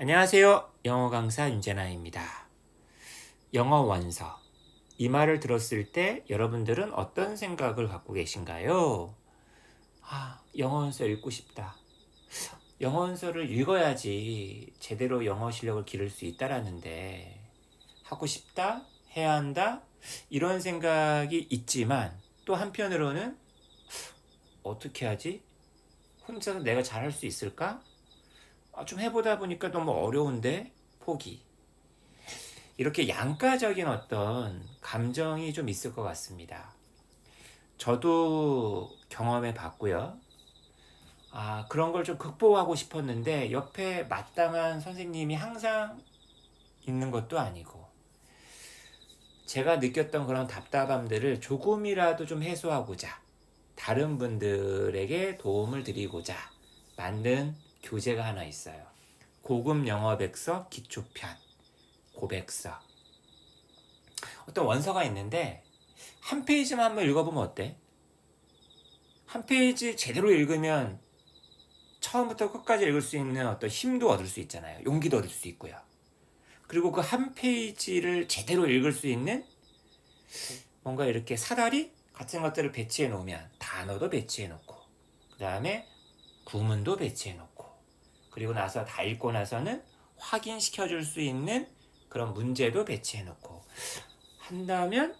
안녕하세요. 영어 강사 윤재나입니다. 영어 원서. 이 말을 들었을 때 여러분들은 어떤 생각을 갖고 계신가요? 아, 영어 원서 읽고 싶다. 영어 원서를 읽어야지 제대로 영어 실력을 기를 수 있다라는데 하고 싶다? 해야 한다? 이런 생각이 있지만 또 한편으로는 어떻게 하지? 혼자서 내가 잘할 수 있을까? 아, 좀 해보다 보니까 너무 어려운데 포기. 이렇게 양가적인 어떤 감정이 좀 있을 것 같습니다. 저도 경험해 봤고요. 아, 그런 걸 좀 극복하고 싶었는데 옆에 마땅한 선생님이 항상 있는 것도 아니고 제가 느꼈던 그런 답답함들을 조금이라도 좀 해소하고자 다른 분들에게 도움을 드리고자 만든 교재가 하나 있어요. 고급 영어 백서 기초편 고백서. 어떤 원서가 있는데 한 페이지만 한번 읽어보면 어때? 한 페이지 제대로 읽으면 처음부터 끝까지 읽을 수 있는 어떤 힘도 얻을 수 있잖아요. 용기도 얻을 수 있고요. 그리고 그 한 페이지를 제대로 읽을 수 있는 뭔가 이렇게 사다리 같은 것들을 배치해 놓으면 단어도 배치해 놓고 그 다음에 구문도 배치해 놓고 그리고 나서 다 읽고 나서는 확인시켜 줄 수 있는 그런 문제도 배치해 놓고 한다면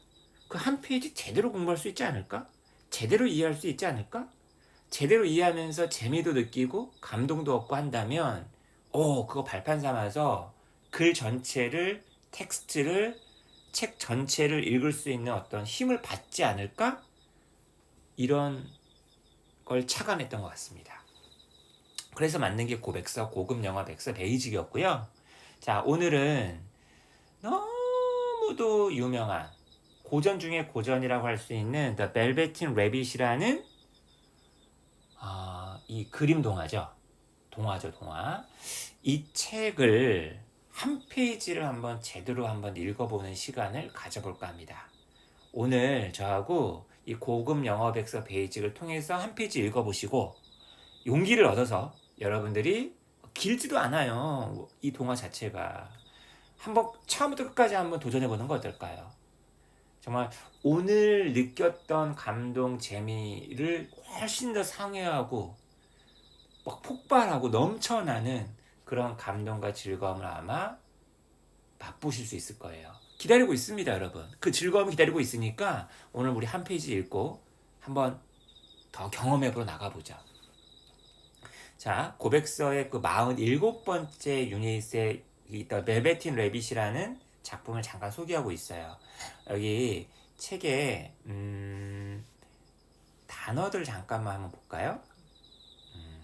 그 한 페이지 제대로 공부할 수 있지 않을까? 제대로 이해할 수 있지 않을까? 제대로 이해하면서 재미도 느끼고 감동도 얻고 한다면 오 그거 발판 삼아서 글 전체를 텍스트를 책 전체를 읽을 수 있는 어떤 힘을 받지 않을까? 이런 걸 착안했던 것 같습니다. 그래서 만든 게 고백서, 고급 영화 백서 베이직이었고요. 자, 오늘은 너무도 유명한 고전 중에 고전이라고 할 수 있는 The Velveteen Rabbit이라는 어, 이 그림 동화죠. 동화죠, 동화. 이 책을 한 페이지를 한번 제대로 한번 읽어보는 시간을 가져볼까 합니다. 오늘 저하고 이 고급 영어 백서 베이직을 통해서 한 페이지 읽어보시고 용기를 얻어서 여러분들이 길지도 않아요. 이 동화 자체가 한번 처음부터 끝까지 한번 도전해 보는 거 어떨까요? 정말 오늘 느꼈던 감동, 재미를 훨씬 더 상회하고 막 폭발하고 넘쳐나는 그런 감동과 즐거움을 아마 맛보실 수 있을 거예요. 기다리고 있습니다, 여러분. 그 즐거움이 기다리고 있으니까 오늘 우리 한 페이지 읽고 한번 더 경험해 보러 나가보자. 자, 고백서의 그 47번째 유닛에 있던 벨베틴 레빗이라는 작품을 잠깐 소개하고 있어요. 여기 책에 음, 단어들 잠깐만 한번 볼까요? 음,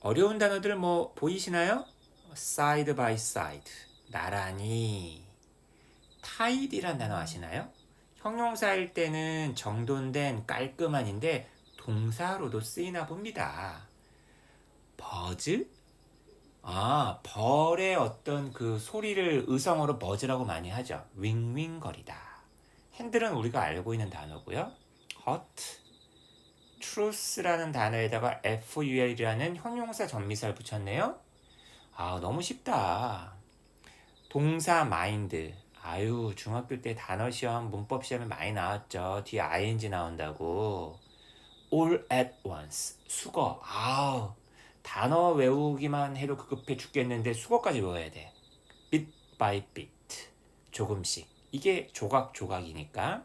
어려운 단어들 뭐 보이시나요? side by side 나란히 tide이란 단어 아시나요? 형용사일 때는 정돈된 깔끔한인데 동사로도 쓰이나 봅니다. 버즈? 아, 벌의 어떤 그 소리를 의성어로 버즈라고 많이 하죠. 윙윙거리다. 핸들은 우리가 알고 있는 단어고요. hot, truth라는 단어에다가 ful이라는 형용사 전미사를 붙였네요. 아, 너무 쉽다. 동사 마인드. 아유, 중학교 때 단어 시험, 문법 시험에 많이 나왔죠. 뒤에 ing 나온다고. All at once. 수거. 아우. 단어 외우기만 해도 급급해 죽겠는데 수거까지 외워야 돼. bit by bit. 조금씩. 이게 조각 조각이니까.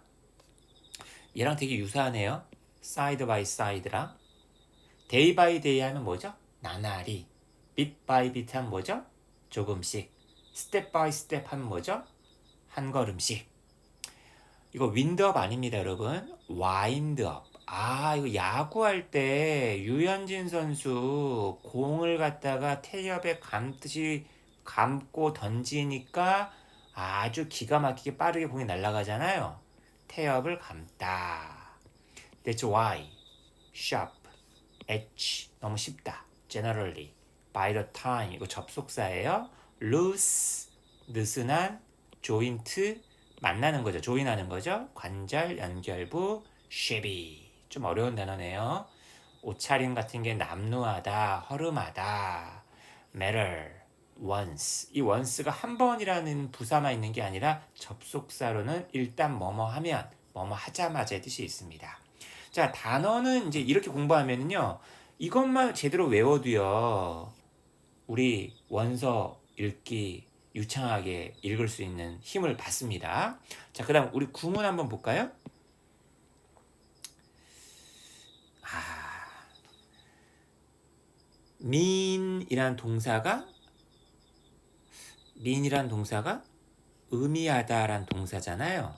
얘랑 되게 유사하네요. side by side랑. day by day 하면 뭐죠? 나날이. bit by bit 하면 뭐죠? 조금씩. step by step 하면 뭐죠? 한 걸음씩. 이거 윈드업 아닙니다, 여러분. 와인드업. 아, 이거 야구할 때 유현진 선수 공을 갖다가 태엽에 감듯이 감고 던지니까 아주 기가 막히게 빠르게 공이 날아가잖아요. 태엽을 감다. That's why. sharp. edge. 너무 쉽다. generally. by the time. 이거 접속사예요. loose. 느슨한. joint. 만나는 거죠. 조인하는 거죠. 관절, 연결부, shabby. 좀 어려운 단어네요. 옷차림 같은 게 남루하다, 허름하다. matter, once. 이 once가 한 번이라는 부사만 있는 게 아니라 접속사로는 일단 뭐뭐 하면, 뭐뭐 하자마자의 뜻이 있습니다. 자, 단어는 이제 이렇게 공부하면은요, 이것만 제대로 외워도요, 우리 원서 읽기 유창하게 읽을 수 있는 힘을 받습니다. 자, 그 다음 우리 구문 한번 볼까요? Mean이란 동사가 mean이란 동사가 의미하다란 동사잖아요.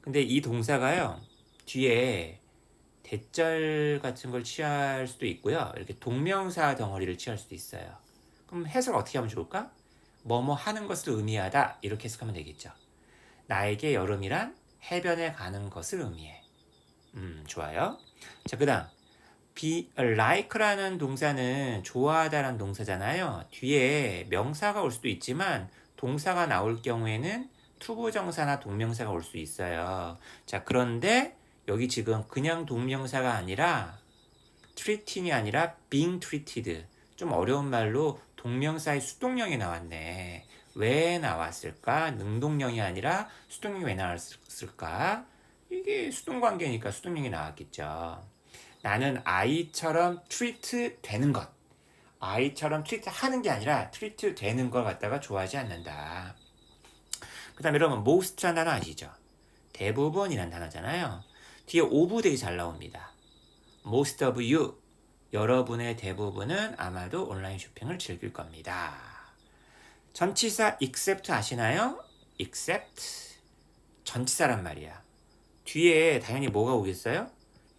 근데 이 동사가요 뒤에 대절 같은 걸 취할 수도 있고요. 이렇게 동명사 덩어리를 취할 수도 있어요. 그럼 해석 어떻게 하면 좋을까? 뭐뭐 하는 것을 의미하다 이렇게 해석하면 되겠죠. 나에게 여름이란 해변에 가는 것을 의미해. 음, 좋아요. 자, 그다음 be like라는 동사는 좋아하다라는 동사잖아요. 뒤에 명사가 올 수도 있지만 동사가 나올 경우에는 투부정사나 동명사가 올 수 있어요. 자, 그런데 여기 지금 그냥 동명사가 아니라 treating이 아니라 being treated. 좀 어려운 말로 동명사의 수동형이 나왔네. 왜 나왔을까? 능동형이 아니라 수동형이 왜 나왔을까? 이게 수동관계니까 수동형이 나왔겠죠. 나는 아이처럼 트리트 되는 것. 아이처럼 트리트 하는 게 아니라 트리트 되는 걸 갖다가 좋아하지 않는다. 그 다음에 여러분, most라는 단어 아시죠? 대부분이란 단어잖아요. 뒤에 되게 잘 나옵니다. most of you. 여러분의 대부분은 아마도 온라인 쇼핑을 즐길 겁니다. 전치사 except 아시나요? except 전치사란 말이야. 뒤에 당연히 뭐가 오겠어요?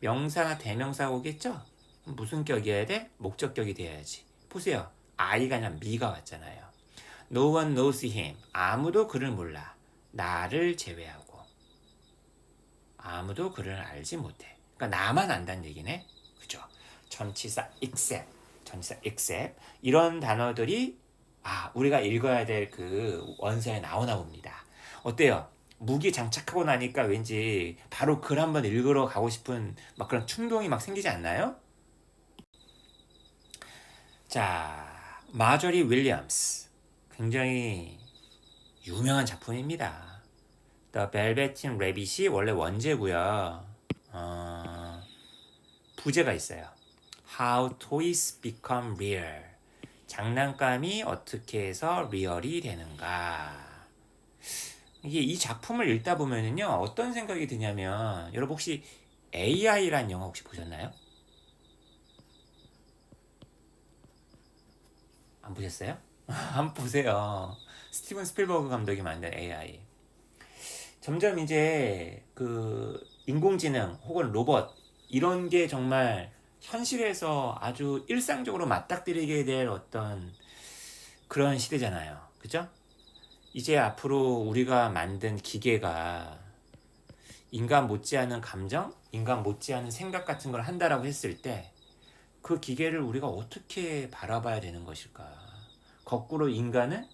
명사나 대명사가 오겠죠? 무슨 격이어야 돼? 목적격이 돼야지. 보세요. I가 아니라 me가 왔잖아요. No one knows him. 아무도 그를 몰라. 나를 제외하고. 아무도 그를 알지 못해. 그러니까 나만 안다는 얘기네. 그죠? 전치사 except, 전치사 except 이런 단어들이 아 우리가 읽어야 될 그 원서에 나오나 봅니다. 어때요? 무기 장착하고 나니까 왠지 바로 글 한번 읽으러 가고 싶은 막 그런 충동이 막 생기지 않나요? 자, 마저리 윌리엄스 굉장히 유명한 작품입니다. The Velvet Rabbit이 원래 원제고요. 어, 부제가 있어요. How toys become real. 장난감이 어떻게 해서 리얼이 되는가. 이게 이 작품을 읽다 보면은요, 어떤 생각이 드냐면, 여러분 혹시 AI란 영화 혹시 보셨나요? 안 보셨어요? 한번 보세요. 스티븐 스필버그 감독이 만든 AI. 점점 이제 그 인공지능 혹은 로봇 이런 게 정말 현실에서 아주 일상적으로 맞닥뜨리게 될 어떤 그런 시대잖아요. 그죠? 이제 앞으로 우리가 만든 기계가 인간 못지않은 감정, 인간 못지않은 생각 같은 걸 한다라고 했을 때 그 기계를 우리가 어떻게 바라봐야 되는 것일까? 거꾸로 인간은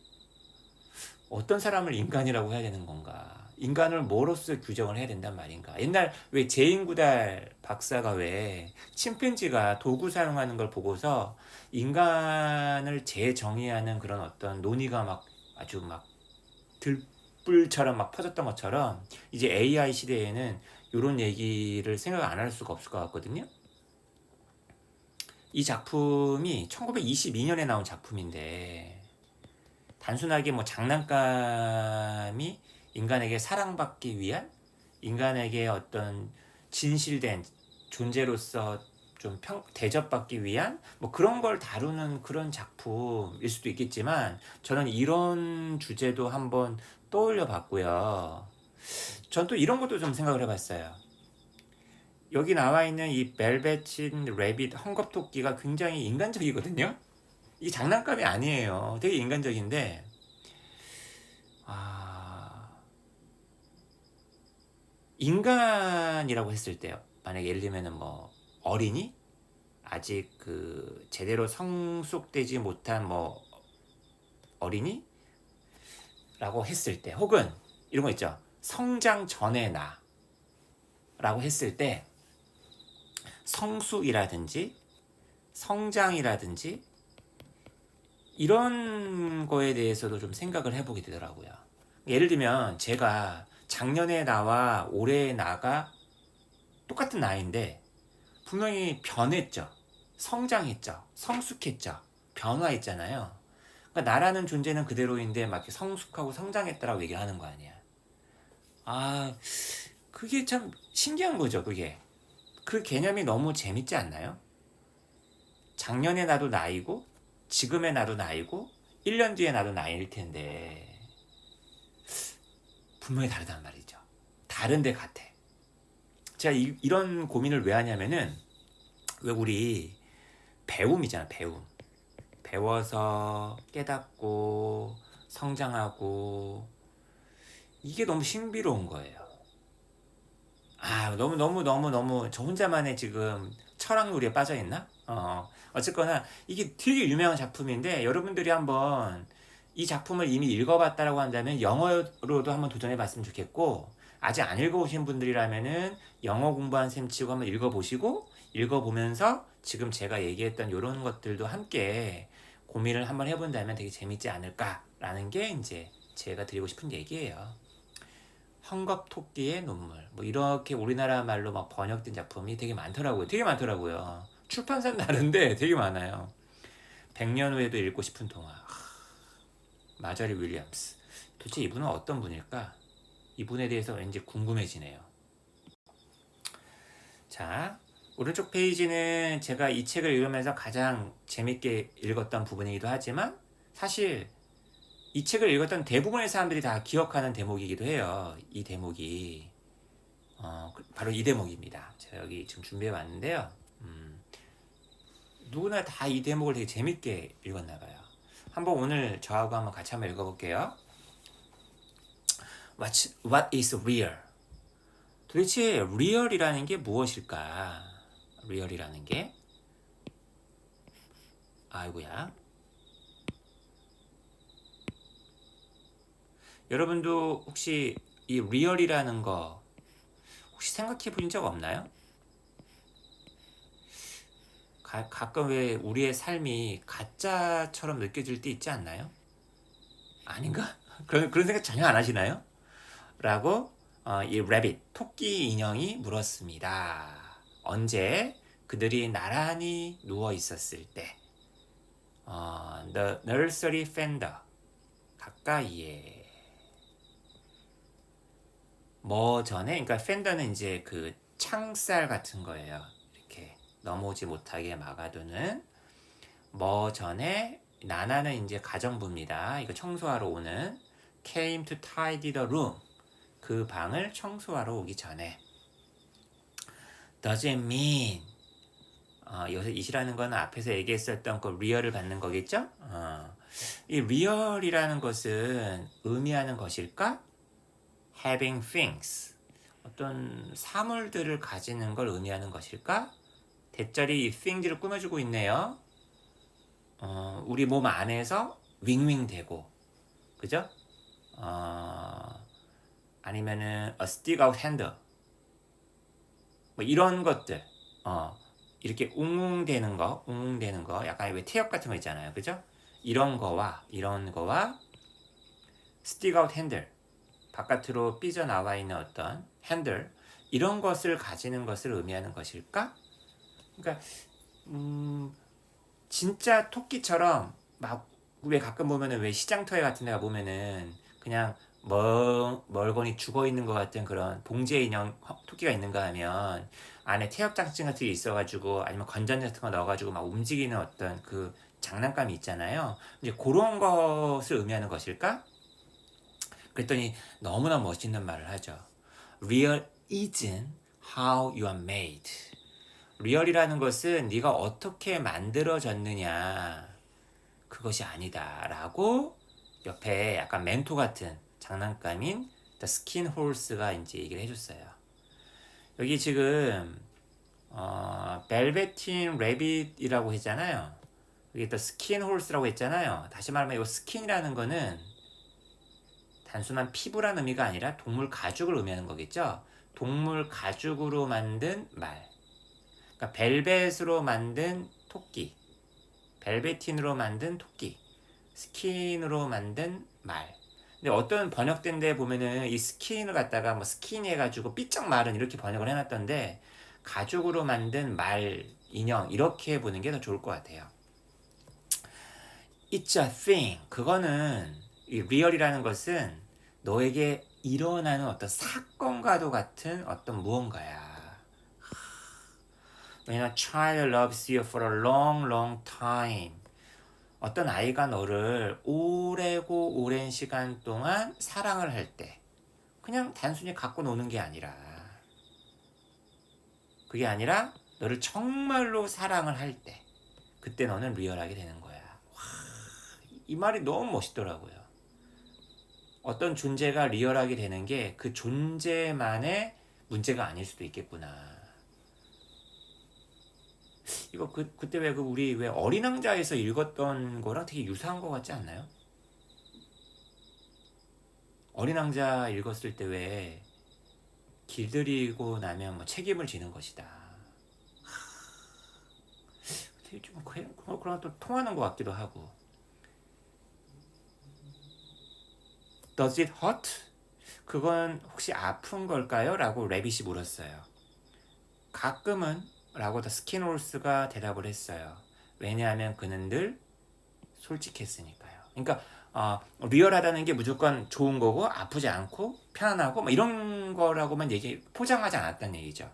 어떤 사람을 인간이라고 해야 되는 건가? 인간을 뭐로서 규정을 해야 된단 말인가? 옛날 왜 제인구달 박사가 왜 침팬지가 도구 사용하는 걸 보고서 인간을 재정의하는 그런 어떤 논의가 막 아주 막 들불처럼 막 퍼졌던 것처럼 이제 AI 시대에는 이런 얘기를 생각 안 할 수가 없을 것 같거든요. 이 작품이 1922년에 나온 작품인데 단순하게 뭐 장난감이 인간에게 사랑받기 위한 인간에게 어떤 진실된 존재로서 좀 평, 대접받기 위한 뭐 그런 걸 다루는 그런 작품일 수도 있겠지만 저는 이런 주제도 한번 떠올려 봤고요. 전 또 이런 것도 좀 생각을 해봤어요. 여기 나와 있는 이 벨벳인 레빗 헝겊토끼가 굉장히 인간적이거든요. 이 장난감이 아니에요. 되게 인간적인데 아 인간이라고 했을 때요. 만약에 예를 들면은 뭐 어린이 아직 그 제대로 성숙되지 못한 뭐 어린이 라고 했을 때 혹은 이런 거 있죠. 성장 전의 나 라고 했을 때 성숙이라든지 성장이라든지 이런 거에 대해서도 좀 생각을 해보게 되더라고요. 예를 들면 제가 작년에 나와 올해 나가 똑같은 나이인데 분명히 변했죠. 성장했죠. 성숙했죠. 변화했잖아요. 그러니까 나라는 존재는 그대로인데 막 성숙하고 성장했다라고 얘기를 하는 거 아니야. 아, 그게 참 신기한 거죠, 그게. 그 개념이 너무 재밌지 않나요? 작년에 나도 나이고, 지금의 나도 나이고, 1년 뒤에 나도 나이일 텐데, 분명히 다르단 말이죠. 다른데 같아. 제가 이, 이런 고민을 왜 하냐면은, 왜 우리 배움이잖아, 배움. 배워서 깨닫고, 성장하고, 이게 너무 신비로운 거예요. 아, 너무, 너무, 너무, 너무, 저 혼자만의 지금 철학놀이에 빠져 있나? 어, 어쨌거나, 이게 되게 유명한 작품인데, 여러분들이 한번 이 작품을 이미 읽어봤다라고 한다면, 영어로도 한번 도전해 봤으면 좋겠고, 아직 안 읽어보신 분들이라면은, 영어 공부한 셈 치고 한번 읽어보시고, 읽어보면서, 지금 제가 얘기했던 이런 것들도 함께 고민을 한번 해본다면 되게 재밌지 않을까라는 게 이제 제가 드리고 싶은 얘기예요. 헝겊토끼의 눈물 뭐 이렇게 우리나라 말로 막 번역된 작품이 되게 많더라고요. 되게 많더라고요. 출판사는 다른데 되게 많아요. 100년 후에도 읽고 싶은 동화. 하, 마저리 윌리엄스. 도대체 이분은 어떤 분일까? 이분에 대해서 왠지 궁금해지네요. 자, 오른쪽 페이지는 제가 이 책을 읽으면서 가장 재밌게 읽었던 부분이기도 하지만 사실 이 책을 읽었던 대부분의 사람들이 다 기억하는 대목이기도 해요. 이 대목이 어, 그- 바로 이 대목입니다. 제가 여기 지금 준비해 왔는데요. 음, 누구나 다 이 대목을 되게 재밌게 읽었나 봐요. 한번 오늘 저하고 한번 같이 한번 읽어볼게요. What, what is real? 도대체 real이라는 게 무엇일까? real이라는 게 아이고야. 여러분도 혹시 이 리얼이라는 거 혹시 생각해 보신 적 없나요? 가, 가끔 왜 우리의 삶이 가짜처럼 느껴질 때 있지 않나요? 아닌가? 그런, 그런 생각 전혀 안 하시나요? 라고 어, 이 레빗, 토끼 인형이 물었습니다. 언제 그들이 나란히 누워 있었을 때 어, The nursery fender 가까이에 뭐 전에 그러니까 팬더는 이제 그 창살 같은 거예요. 이렇게 넘어오지 못하게 막아두는 뭐 전에 나나는 이제 가정부입니다. 이거 청소하러 오는 came to tidy the room 그 방을 청소하러 오기 전에 does it mean 어, 여기서 이시라는 거는 앞에서 얘기했었던 그 리얼을 받는 거겠죠? 어, 이 리얼이라는 것은 의미하는 것일까? having things 어떤 사물들을 가지는 걸 의미하는 것일까? 대절이 이 things를 꾸며주고 있네요. 어, 우리 몸 안에서 윙윙대고 그죠? 어, 아니면은 a stick out hand. 뭐 이런 것들. 어, 이렇게 웅웅대는 거, 웅웅대는 거, 약간 왜 태엽 같은 거 있잖아요, 그죠? 이런 거와 이런 거와 stick out handle 바깥으로 삐져나와 있는 어떤 핸들. 이런 것을 가지는 것을 의미하는 것일까? 그러니까 음, 진짜 토끼처럼 막 왜 가끔 보면은 왜 시장터에 같은 데가 보면은 그냥 멀, 멀거니 죽어 있는 것 같은 그런 봉제 인형 허- 토끼가 있는가 하면 안에 태엽 장치 같은 게 있어가지고 아니면 건전지 같은 거 넣어가지고 막 움직이는 어떤 그 장난감이 있잖아요. 이제 그런 것을 의미하는 것일까? 그랬더니 너무나 멋있는 말을 하죠. Real isn't how you are made. 리얼이라는 것은 네가 어떻게 만들어졌느냐 그것이 아니다라고 옆에 약간 멘토 같은 장난감인 Skin Horse가 이제 얘기를 해줬어요. 여기 지금 어, 벨베틴 레빗이라고 했잖아요. 여기 또 스킨 홀스라고 했잖아요. 다시 말하면 이 스킨이라는 거는 단순한 피부란 의미가 아니라 동물 가죽을 의미하는 거겠죠. 동물 가죽으로 만든 말. 그러니까 벨벳으로 만든 토끼, 벨베틴으로 만든 토끼, 스킨으로 만든 말. 근데 어떤 번역된 데 보면은 이 스킨을 갖다가 뭐 스킨 해가지고 삐쩍 말은 이렇게 번역을 해놨던데 가죽으로 만든 말, 인형 이렇게 보는 게 더 좋을 것 같아요. It's a thing. 그거는 이 리얼이라는 것은 너에게 일어나는 어떤 사건과도 같은 어떤 무언가야. A child loves you for a long, long time. 어떤 아이가 너를 오래고 오랜 시간 동안 사랑을 할 때, 그냥 단순히 갖고 노는 게 아니라, 그게 아니라 너를 정말로 사랑을 할 때, 그때 너는 리얼하게 되는 거야. 와, 이 말이 너무 멋있더라고요. 어떤 존재가 리얼하게 되는 게 그 존재만의 문제가 아닐 수도 있겠구나. 이거 그 그때 왜 그 우리 왜 어린 왕자에서 읽었던 거랑 되게 유사한 거 같지 않나요? 어린 왕자 읽었을 때 왜 길들이고 나면 뭐 책임을 지는 것이다. 되게 좀 그런 그런 또 통하는 것 같기도 하고. Does it hurt? 그건 혹시 아픈 걸까요? 라고 레빗이 물었어요. 가끔은 라고 더 스킨홀스가 대답을 했어요. 왜냐하면 그는 늘 솔직했으니까요. 그러니까 어, 리얼하다는 게 무조건 좋은 거고 아프지 않고 편안하고 뭐 이런 거라고만 얘기 포장하지 않았다는 얘기죠.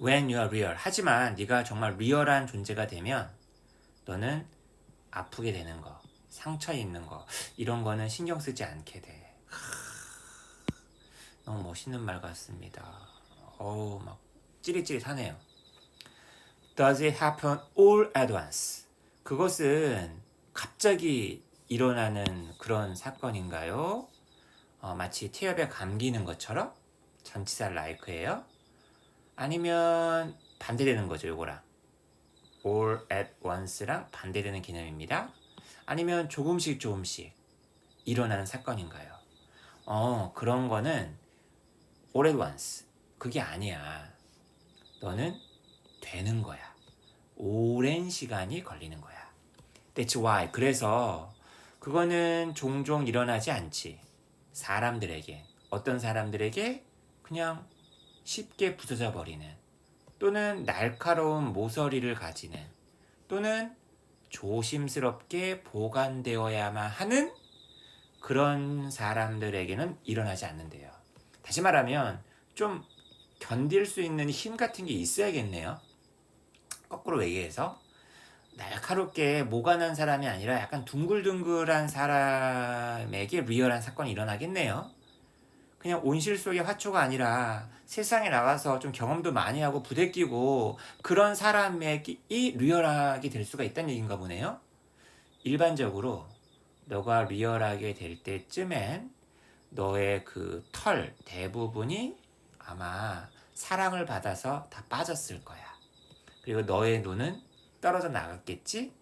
When you are real. 하지만 네가 정말 리얼한 존재가 되면 너는 아프게 되는 거, 상처 입는 거 이런 거는 신경 쓰지 않게 돼. 너무 멋있는 말 같습니다. 어우 막 찌릿찌릿하네요. Does it happen all at once? 그것은 갑자기 일어나는 그런 사건인가요? 어, 마치 태엽에 감기는 것처럼 전치사 like예요. 아니면 반대되는 거죠, 요거랑. all at once랑 반대되는 개념입니다. 아니면 조금씩 조금씩 일어나는 사건인가요? 어, 그런 거는 all at once. 그게 아니야. 너는 되는 거야. 오랜 시간이 걸리는 거야. That's why. 그래서 그거는 종종 일어나지 않지. 사람들에게. 어떤 사람들에게 그냥 쉽게 부서져 버리는 또는 날카로운 모서리를 가지는 또는 조심스럽게 보관되어야만 하는 그런 사람들에게는 일어나지 않는데요. 다시 말하면 좀 견딜 수 있는 힘 같은 게 있어야겠네요. 거꾸로 얘기해서 날카롭게 모관한 사람이 아니라 약간 둥글둥글한 사람에게 리얼한 사건이 일어나겠네요. 그냥 온실 속의 화초가 아니라 세상에 나가서 좀 경험도 많이 하고 부대끼고 그런 사람에게 리얼하게 될 수가 있다는 얘기인가 보네요. 일반적으로 너가 리얼하게 될 때쯤엔 너의 그 털 대부분이 아마 사랑을 받아서 다 빠졌을 거야. 그리고 너의 눈은 떨어져 나갔겠지?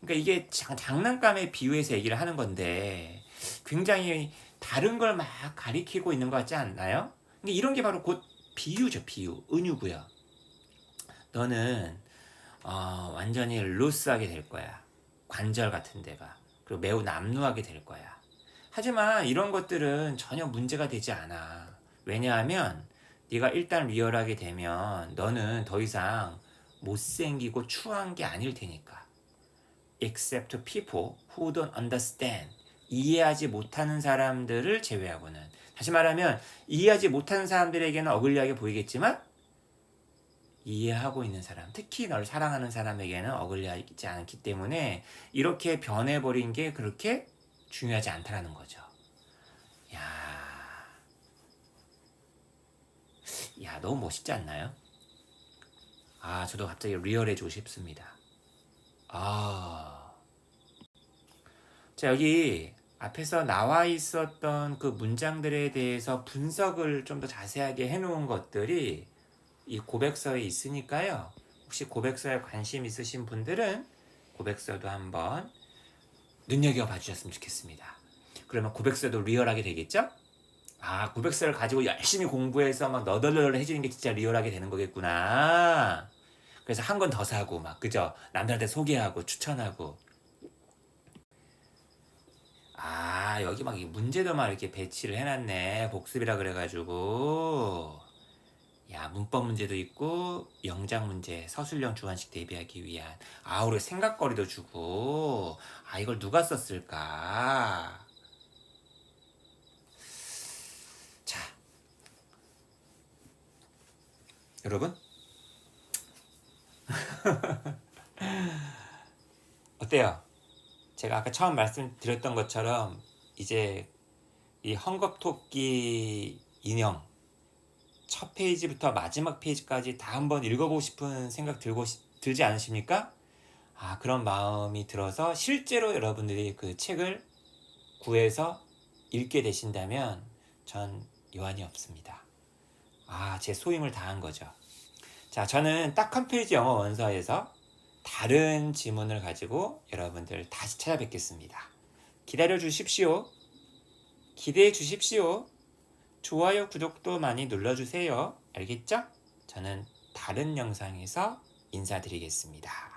그러니까 이게 장, 장난감에 비유해서 얘기를 하는 건데 굉장히 다른 걸 막 가리키고 있는 것 같지 않나요? 근데 이런 게 바로 곧 비유죠, 비유. 은유고요. 너는 어, 완전히 루스하게 될 거야. 관절 같은 데가. 그리고 매우 남루하게 될 거야. 하지만 이런 것들은 전혀 문제가 되지 않아. 왜냐하면 네가 일단 리얼하게 되면 너는 더 이상 못생기고 추한 게 아닐 테니까. Except people who don't understand. 이해하지 못하는 사람들을 제외하고는. 다시 말하면 이해하지 못하는 사람들에게는 어글리하게 보이겠지만 이해하고 있는 사람, 특히 널 사랑하는 사람에게는 어글리하지 않기 때문에 이렇게 변해버린 게 그렇게 중요하지 않다라는 거죠. 야 너무 멋있지 않나요? 아, 저도 갑자기 리얼해지고 싶습니다. 아, 자 여기 앞에서 나와 있었던 그 문장들에 대해서 분석을 좀 더 자세하게 해놓은 것들이 이 고백서에 있으니까요. 혹시 고백서에 관심 있으신 분들은 고백서도 한번 눈여겨봐 주셨으면 좋겠습니다. 그러면 고백서도 리얼하게 되겠죠? 아, 고백서를 가지고 열심히 공부해서 막 너덜너덜 해지는 게 진짜 리얼하게 되는 거겠구나. 그래서 한 권 더 사고 막 그죠? 남들한테 소개하고 추천하고. 아 여기 막 이 문제도 막 이렇게 배치를 해놨네. 복습이라 그래가지고. 야 문법 문제도 있고 영장 문제 서술형 주관식 대비하기 위한. 아 우리 생각거리도 주고. 아 이걸 누가 썼을까 여러분 어때요? 제가 아까 처음 말씀드렸던 것처럼 이제 이 헝겊토끼 인형 첫 페이지부터 마지막 페이지까지 다 한번 읽어보고 싶은 생각 들고 시- 들지 않으십니까? 아 그런 마음이 들어서 실제로 여러분들이 그 책을 구해서 읽게 되신다면 전 요한이 없습니다. 아 제 소임을 다한 거죠. 자 저는 딱 한 페이지 영어 원서에서 다른 지문을 가지고 여러분들 다시 찾아뵙겠습니다. 기다려 주십시오. 기대해 주십시오. 좋아요, 구독도 많이 눌러주세요. 알겠죠? 저는 다른 영상에서 인사드리겠습니다.